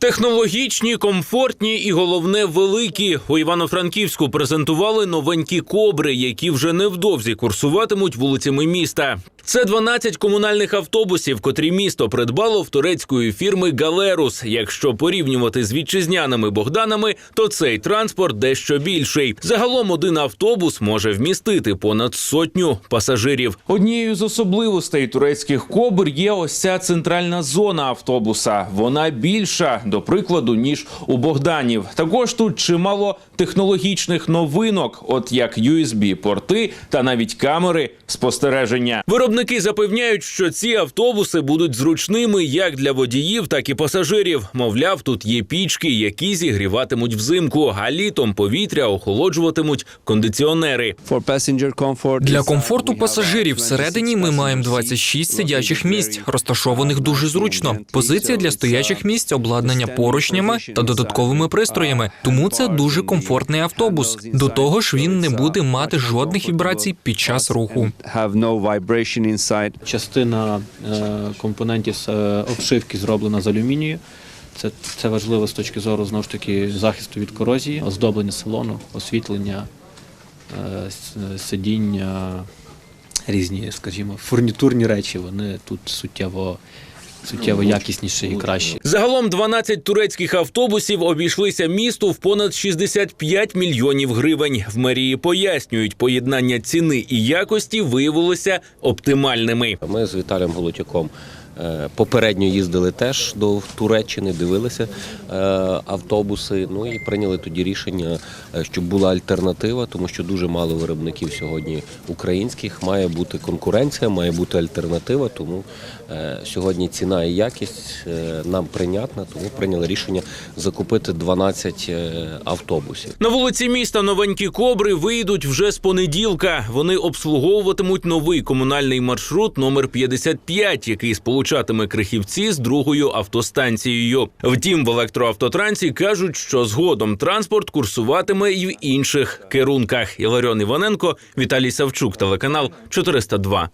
Технологічні, комфортні і головне великі. У Івано-Франківську презентували новенькі кобри, які вже невдовзі курсуватимуть вулицями міста. Це 12 комунальних автобусів, котрі місто придбало в турецької фірми Галерус. Якщо порівнювати з вітчизняними Богданами, то цей транспорт дещо більший. Загалом один автобус може вмістити понад сотню пасажирів. Однією з особливостей турецьких кобр є ось ця центральна зона автобуса. Вона більша, до прикладу, ніж у Богданів. Також тут чимало технологічних новинок, от як USB-порти та навіть камери спостереження. Виробники запевняють, що ці автобуси будуть зручними як для водіїв, так і пасажирів. Мовляв, тут є пічки, які зігріватимуть взимку, а літом повітря охолоджуватимуть кондиціонери. Для комфорту пасажирів всередині ми маємо 26 сидячих місць, розташованих дуже зручно. Позиція для стоячих місць, обладнання поручнями та додатковими пристроями. Тому це дуже комфортний автобус. До того ж, він не буде мати жодних вібрацій під час руху. Частина е, компонентів е, обшивки зроблена з алюмінію. Це, це важливо з точки зору знову ж таки захисту від корозії, оздоблення салону, освітлення, е, сидіння, різні, скажімо, фурнітурні речі. Вони тут суттєво, суттєво якісніші і кращі. Загалом 12 турецьких автобусів обійшлися місту в понад 65 мільйонів гривень. В мерії пояснюють, поєднання ціни і якості виявилося оптимальними. Ми з Віталієм Голотяком е, попередньо їздили теж до Туреччини, дивилися е, автобуси. Ну і прийняли тоді рішення, е, щоб була альтернатива, тому що дуже мало виробників сьогодні українських. Має бути конкуренція, має бути альтернатива. Тому е, сьогодні ціна і якість е, нам прийнятна, тому прийняли рішення закупити 12 е, автобусів. На вулиці міста новенькі кобри вийдуть вже з понеділка. Вони обслуговуватимуть новий комунальний маршрут номер 55, який сполучатиме крихівці з другою автостанцією. Втім, в електроавтотрансі кажуть, що згодом транспорт курсуватиме і в інших керунках. Іларіон Іваненко, Віталій Савчук, телеканал 402.